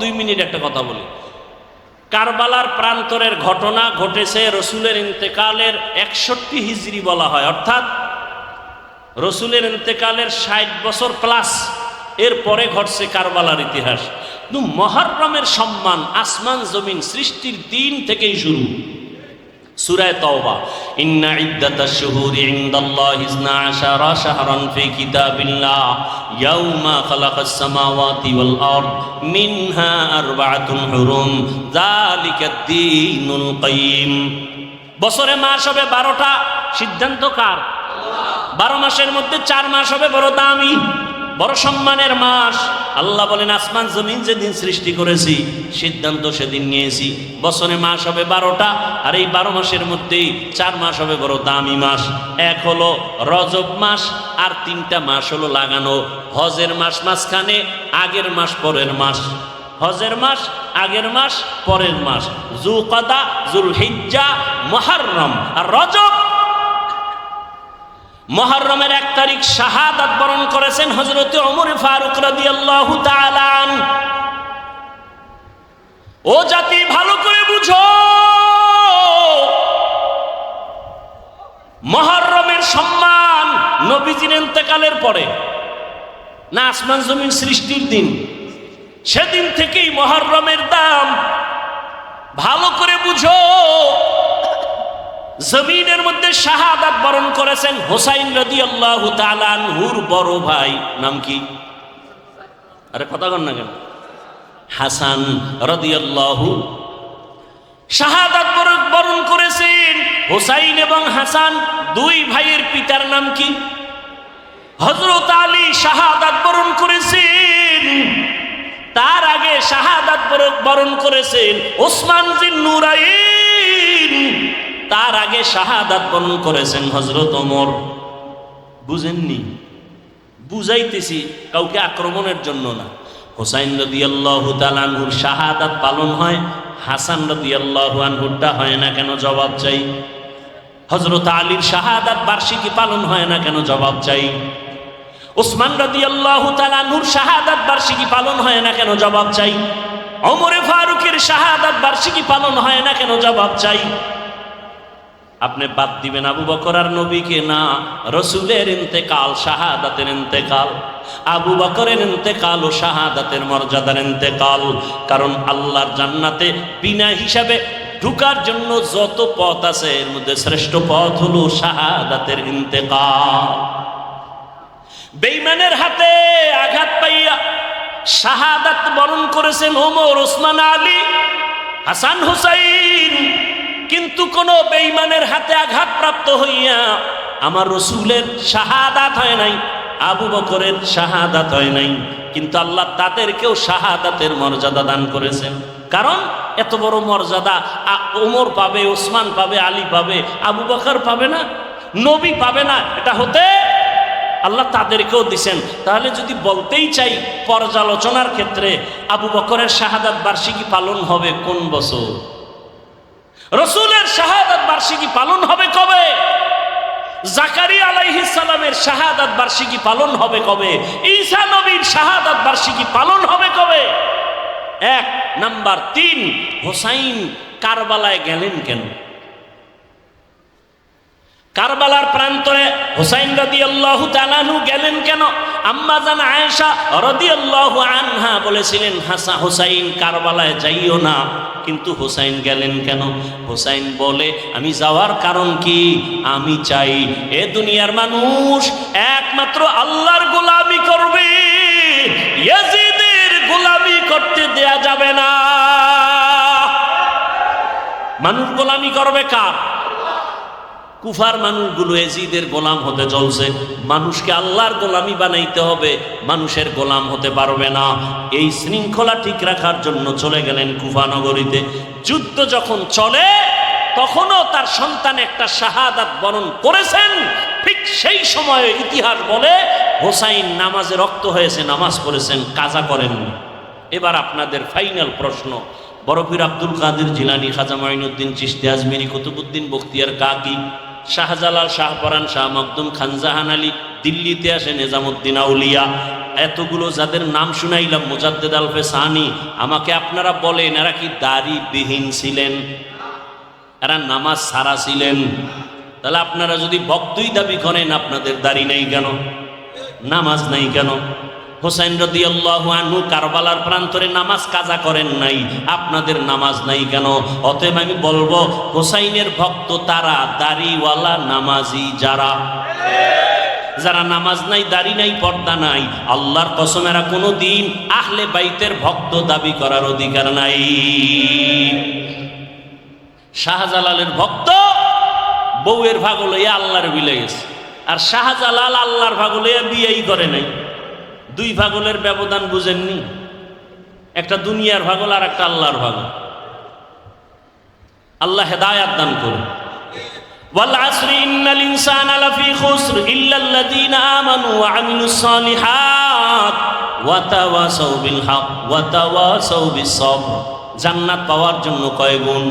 দুই মিনিট একটা কথা বলি। কারবালার প্রান্তরের ঘটনা ঘটেছে রসুলের ইন্তেকালের একষট্টি হিজড়ি বলা হয়। অর্থাৎ রসুলের ইন্তেকালের ষাট বছর প্লাস এর পরে ঘটছে কারবালার ইতিহাস। কিন্তু মহরমের সম্মান আসমান জমিন সৃষ্টির দিন থেকেই শুরু। সুরায় তওবা। ইন্না ইদ্দাতাশ শুহুরি ইনদাল্লাহি 12 শাহরান ফি কিতাবিল্লাহ। ইয়াউমা খালাকাস সামাওয়াতি ওয়াল আরদ, মিনহা আরবাআতুন হুরুম। যালিকাদ দীনুল বছরে মাস হবে 12টা সিদ্ধান্ত কার? বারো মাসের মধ্যে চার মাস হবে বড় দামি। বড় সম্মানের মাস। আল্লাহ বলেন, আসমান জমিন যেদিন সৃষ্টি করেছি, সিদ্ধান্ত সেদিন নিয়েছি। বছরে মাস হবে বারোটা, আর এই বারো মাসের মধ্যেই চার মাস হবে বড় দামি মাস। এক হলো রজব মাস, আর তিনটা মাস হলো লাগানো। হজের মাস মাঝখানে, আগের মাস পরের মাস। হজের মাস, আগের মাস, পরের মাস। জু কদা জুল হিজ্জা মহারম। আর রজব মহরমের এক তারিখ শাহাদাত বরণ করেছেন হজরত অমর ফারুক তাআলা আন। ও জাতি, ভালো করে বুঝো। মহরমের সম্মান নবীজির ইন্তেকালের পরে, না আসমান জমিন সৃষ্টির দিন, সেদিন থেকেই মহরমের দাম। ভালো করে বুঝো। জমিনের মধ্যে শাহাদাত বরণ করেছেন হোসাইন রদি আল্লাহ হুর বড় ভাই। নাম কি? আরে কথা কন না কেন? হাসান রদি আল্লাহু শাহাদাত বরণ- করেছেন হোসাইন এবং হাসান। দুই ভাইয়ের পিতার নাম কি? হজরত আলী শাহাদাত বরণ করেছেন। তার আগে শাহাদাত বরণ করেছেন ওসমান জিন নুরাইন তার আগে শাহাদাত বরণ করেছেন হজরত ওমর। বুঝেননি? বুঝাইতেছি, কাউকে আক্রমণের জন্য না। হোসাইন রদি আল্লাহ তালানহুর শাহাদাত পালন হয়, হাসান রদি আল্লাহ হয় না কেন জবাব চাই? হজরত আলীর শাহাদাত বার্ষিকী পালন হয় না কেন জবাব চাই? ওসমান রদি আল্লাহ তালানহুর শাহাদাত বার্ষিকী পালন হয় না কেন জবাব চাই? অমরে ফারুকের শাহাদাত বার্ষিকী পালন হয় না কেন জবাব চাই? আপনি বাদ দিবেন আবু বকর আর নবীকে না, রসুলের ইন্তেকাল, শাহাদাতের ইন্তেকাল। আবু বকরের ইন্তেকাল ও শাহাদাতের মর্যাদার ইন্তেকাল। কারণ আল্লাহর জান্নাতে বিনা হিসাবে ঢুকার জন্য যত পথ আছে, এর মধ্যে শ্রেষ্ঠ পথ হলো শাহাদাতের ইন্তেকাল। বেইমানের হাতে আঘাত পাইয়া শাহাদাত বরণ করেছেন ওমর, ওসমান আলী, হাসান হুসাইন। কিন্তু কোন বেইমানের হাতে আঘাতপ্রাপ্ত হইয়া আমার রসুলের শাহাদাত হয় নাই, আবু বকরের শাহাদাত হয় নাই। কিন্তু আল্লাহ তাদেরকেও শাহাদাতের মর্যাদা দান করেছেন। কারণ এত বড় মর্যাদা ওমর পাবে, ওসমান পাবে, আলী পাবে, আবু বকর পাবে না, নবী পাবে না, এটা হতে আল্লাহ তাদেরকেও দিছেন। তাহলে যদি বলতেই চাই পর্যালোচনার ক্ষেত্রে আবু বকরের শাহাদাত বার্ষিকী পালন হবে কোন বছর? রসুলের শাহাদাত বার্ষিকী পালন হবে কবে? জাকারি আলাইহি সালামের শাহাদাত বার্ষিকী পালন হবে কবে? ঈসা নবীর শাহাদাত বার্ষিকী পালন হবে কবে? এক, নাম্বার তিন, হোসাইন কারবালায় গেলেন কেন? কারবালার প্রান্তরে হুসাইন রদি আল্লাহ তালানহু গেলেন কেন? আম্মা জান আয়েশা আল্লাহ আনহা বলেছিলেন, হাসা হোসাইন, কারবালায় যাইও না। কিন্তু হোসাইন গেলেন কেন? হোসাইন বলে, আমি যাওয়ার কারণ কি? আমি চাই, এ দুনিয়ার মানুষ একমাত্র আল্লাহর গোলামি করবে। ইয়াজিদের গোলামি করতে দেয়া যাবে না। মানুষ গোলামি করবে কার? কুফার মানুষগুলো এজিদের গোলাম হতে চলছে। মানুষকে আল্লাহর গোলামি বানাইতে হবে, মানুষের গোলাম হতে পারবে না। এই শৃঙ্খলা ঠিক রাখার জন্য চলে গেলেন কুফা নগরীতে। যুদ্ধ যখন চলে, তখনও তার সন্তান একটা শাহাদাত বরণ করেছেন। ঠিক সেই সময়ে ইতিহাস বলে, হোসাইন নামাজে রক্ত হয়েছে, নামাজ পড়েছেন, কাজা করেননি। এবার আপনাদের ফাইনাল প্রশ্ন। বরফির আব্দুল কাদের জিলানি, খাজা মাইনুদ্দিন চিস্তি আজমিরি কুতুবুদ্দিন বখতিয়ার কাকি শাহজালাল শাহপরান শাহ মকদুম খানজাহান আলী দিল্লিতে আসে নিজামুদ্দিন আউলিয়া। এতগুলো যাদের নাম শুনাইলাম, মুজাদ্দেদ আলফে সানি আমাকে আপনারা বলেন, এরা কি দাড়ি বিহীন ছিলেন? এরা নামাজ সারা ছিলেন? তাহলে আপনারা যদি ভক্তই দাবি করেন, আপনাদের দাড়ি নেই কেন? নামাজ নাই কেন? হোসাইন রদি আনহু কারবালার প্রান্তরে নামাজ কাজা করেন নাই। আপনাদের নামাজ নাই কেন? অতএব আমি বলব, হোসাইনের ভক্ত তারা দাড়িওয়ালা নামাজি যারা। যারা নামাজ নাই, দাড়ি নাই, পর্দা নাই, আল্লাহর কসমেরা কোনো দিন আহলে বাইতের ভক্ত দাবি করার অধিকার নাই। শাহজালালের ভক্ত বউয়ের ভাগ লইয়া আল্লাহর বিলে গেছে। আর শাহজালাল আল্লাহর ভাগ লইয়া বিয়েই করে নাই। দুই ভাগলের ব্যবধান বুঝেননি একটা দুনিয়ার ভাগল আর একটা আল্লাহর ভাগল আল্লাহ হেদায়াত দান করুন والعصر إن الإنسان لفي خسر إلا الذين آمنوا وعملوا الصالحات وتواصوا بالحق وتواصوا بالصبر জান্নাত পাওয়ার জন্য কয় গুণ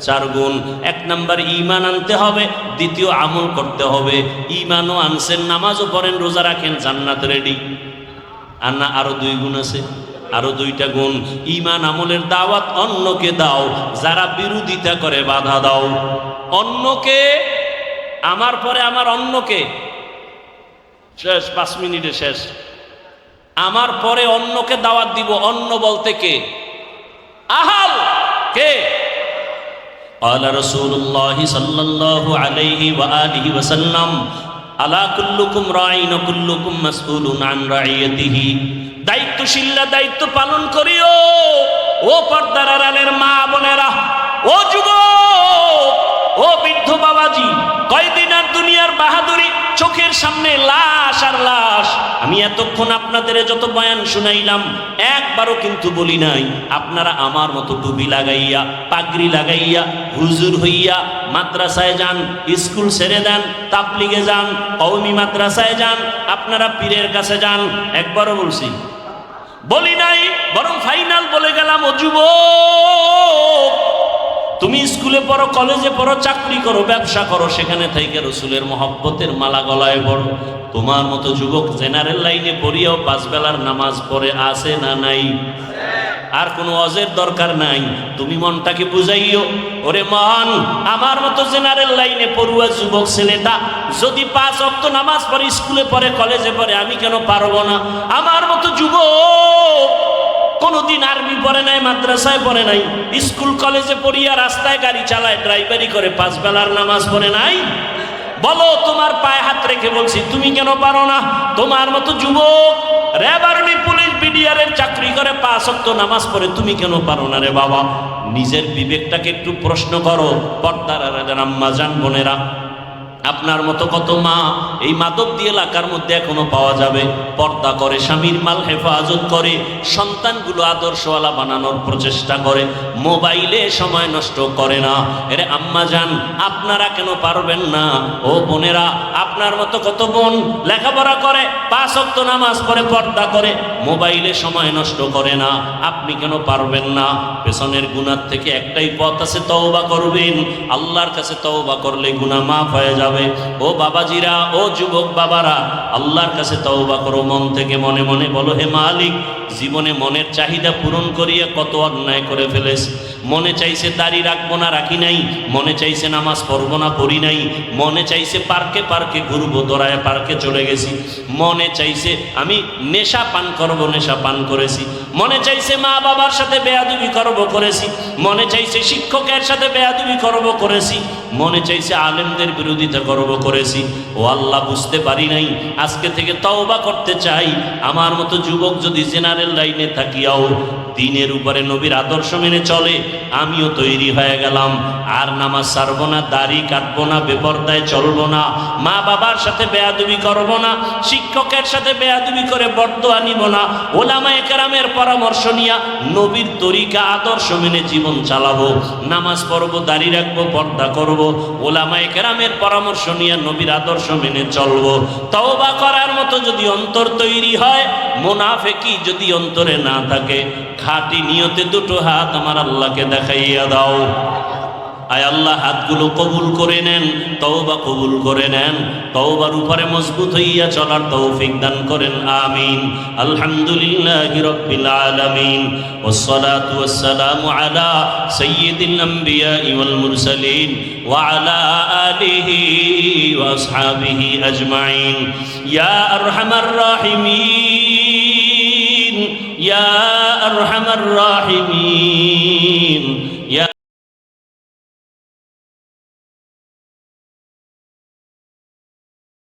চার গুণ এক নাম্বার ইমান আনতে হবে দ্বিতীয় আমল করতে হবে ইমানও আনছেন নামাজও পড়েন রোজা রাখেন জান্নাত রেডি আর না আরো দুই গুণ আছে আরো দুইটা গুণ ইমান আমলের দাওয়াত অন্যকে দাও যারা বিরোধিতা করে বাধা দাও অন্যকে আমার পরে আমার অন্যকে শেষ পাঁচ মিনিটে শেষ আমার পরে অন্যকে দাওয়াত দিব অন্য বলতে কে আহাল কে قال رسول الله صلى الله عليه وآله وسلم আলা কুল্লুকুম কুল্লুকুম দায়িত্ব পালন করিও। ও পর্দার আলের মা বোনেরা ও যুবক! সামনে লাশ আর লাশ। আমি এতক্ষণ আপনাদের যত বয়ান শুনাইলাম, একবারও কিন্তু বলি নাই, আপনারা আমার মতো টুপি লাগাইয়া, পাগড়ি লাগাইয়া, হুজুর হইয়া মাদ্রাসায় যান, স্কুল ছেড়ে দেন, তাবলিগে যান কৌমি মাদ্রাসায় যান, আপনারা পীরের কাছে যান, একবারও বলছি। বলি নাই, বরং ফাইনাল বলে গেলাম, ও যুবক তুমি স্কুলে পড়ো, কলেজে পড়ো, চাকরি করো, ব্যবসা করো, সেখানে থেকে রসুলের মহব্বতের মালা গলায় পড়ো তোমার মতো যুবক জেনারেল লাইনে পড়িয়াও পাঁচ বেলার নামাজ পড়ে আসে না নাই? আর কোনো অজের দরকার নাই। তুমি মনটাকে বুঝাইও, ওরে মহান, আমার মতো জেনারেল লাইনে পড়ুয়া যুবক ছেলেটা যদি পাঁচ অক্ত নামাজ পড়ে, স্কুলে পড়ে, কলেজে পড়ে, আমি কেন পারব না? আমার মতো যুবক কোনোদিন আর্মি পড়ে নাই, মাদ্রাসায় পড়ে নাই, স্কুল, কলেজে পড়িয়া রাস্তায় গাড়ি চালায়, ড্রাইভারি করে পাঁচ বেলার নামাজ পড়ে নাই। বলো, তোমার পায়ে হাত রেখে বলছি, তুমি কেন পারো না? তোমার মতো যুবক, র্যাব আর্মি, পুলিশ বিডিআরের চাকরি করে পাঁচ অক্ত নামাজ পড়ে, তুমি কেন পারো না রে বাবা? নিজের বিবেকটাকে একটু প্রশ্ন করো, পর্দার আম্মা বোনেরা। আপনার মতো কত মা এই মাদকদি এলাকার মধ্যে এখনও পাওয়া যাবে। পর্দা করে, স্বামীর মাল হেফাজত করে, সন্তানগুলো আদর্শওয়ালা বানানোর প্রচেষ্টা করে। মোবাইলে সময় নষ্ট করে না। এরে আম্মা যান, আপনারা কেন পারবেন না? ও বোনেরা, আপনার মতো কত বোন লেখাপড়া করে, পাঁচ অক্ত নামাজ পড়ে, পর্দা করে, মোবাইলে সময় নষ্ট করে না। আপনি কেন পারবেন না? পেছনের গুণার থেকে একটাই পথ আছে, তওবা করবেন। আল্লাহর কাছে তওবা করলে গুনাহ মাফ হয়ে যাবে। ও বাবাজিরা, ও যুবক বাবারা, আল্লাহর কাছে তওবা করো। মন থেকে মনে মনে বলো, হে মালিক, জীবনে মনের চাহিদা পূরণ করিয়া কত অন্যায় করে ফেলেছি। মনে চাইছে দাড়ি রাখব না, রাখি নাই। মনে চাইছে নামাজ পড়ব না, পড়ি নাই। মনে চাইছে পার্কে পার্কে ঘুরবো দৌড়ায় পার্কে চলে গেছি। মনে চাইছে আমি নেশা পান করব, নেশা পান করেছি। মনে চাইছে মা বাবার সাথে বেয়াদুবি করব করেছি। মনে চাইছে শিক্ষকের সাথে বেয়াদুবি করব করেছি। মনে চাইছে আলেমদের বিরোধিতা করব করেছি। ও আল্লাহ বুঝতে পারি নাই, আজকে থেকে তওবা করতে চাই। আমার মতো যুবক যদি জেনারেল লাইনে থাকিয়াও, দিনের উপরে নবীর আদর্শ মেনে চলে, আমিও তৈরি হয়ে গেলাম। আর নামাজ সারব না, দাড়ি কাটবো না, বেপরদায় চলবো না, মা বাবার সাথে বেয়াদুবি করব না, শিক্ষকের সাথে বেয়াদুবি করে বর্দ আনিব না, ওলামায়ে কেরামের পরামর্শ নিয়া নবীর তরিকা, আদর্শ মেনে জীবন চালাবো, নামাজ পড়ব, দাড়ি রাখব, পর্দা করব, ওলামায় কেরামের পরামর্শ নিয়ে নবীর আদর্শ মেনে চলবো। তওবা করার মতো যদি অন্তর তৈরি হয়, মোনাফেকি যদি অন্তরে না থাকে, খাঁটি নিয়তে দুটো হাত আমার আল্লাহকে দেখাইয়া দাও। আয় আল্লাহ হাতগুলো কবুল করে নেন তওবা কবুল করে নেন তওবার উপরে মজবুত হইয়া চলার তৌফিক দান করেন আমিন আলহামদুলিল্লাহ রব্বিল আলামিন والصلاة والسلام على سيد الأنبياء والمرسلين وعلى آله وأصحابه أجمعين يا أرحم الراحمين يا أرحم الراحمين يا